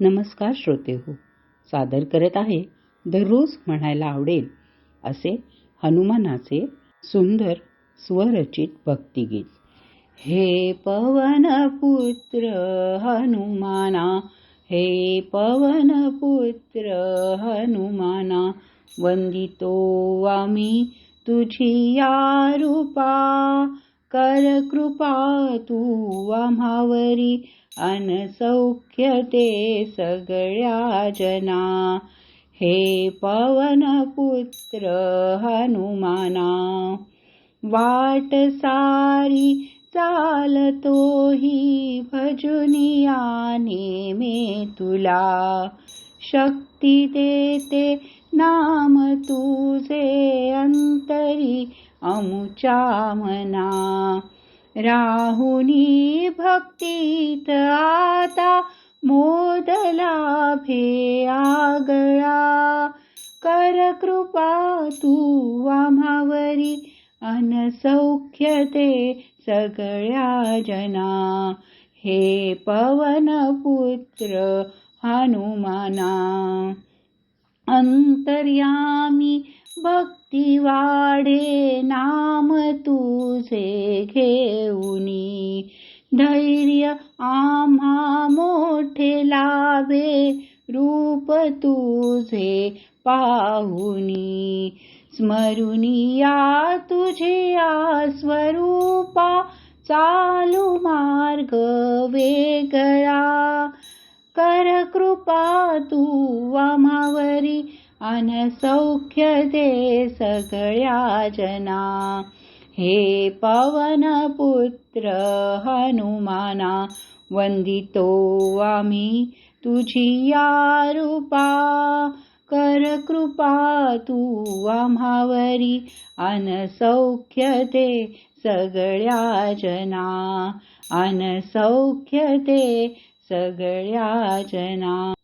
नमस्कार श्रोते हो सादर करत आहे दररोज म्हणायला आवडेल असे हनुमानाचे सुंदर स्वरचित भक्तिगीत. हे पवन पुत्र हनुमाना हे पवन पुत्र हनुमाना वंदितो आम्ही तुझी या रूपा कर कृपा तू आम्हावरी अनसौख्य ते सगळ्या जना. हे पवन पुत्र हनुमाना. वाट सारी चालतो ही भजुनिया नेमे तुला. शक्ती देते नाम तुझे अंतरी अमुचा मना. राहुनी भक्तीत आता मोदला भे आगळा. कर कृपा तू आम्हावरी अनसौख्य ते सगळ्या जना. हे पवन पुत्र हनुमाना. अंतर्यामी भक्ती धैर्य आम्हा मोठे लाभे रूप तुझे पाहुनी. स्मरुनिया तुझिया स्वरूपा चालू मार्ग वेगळा. कर कृपा तू आम्हावरी अनसौख्य दे सगळ्या जना. हे पवन पुत्र हनुमाना वंदितो आम्ही तुझी या रूपा. कर कृपा तू आम्हावरी अनसौख्य ते सगळ्या जना. अनसौख्य ते सगळ्या जना.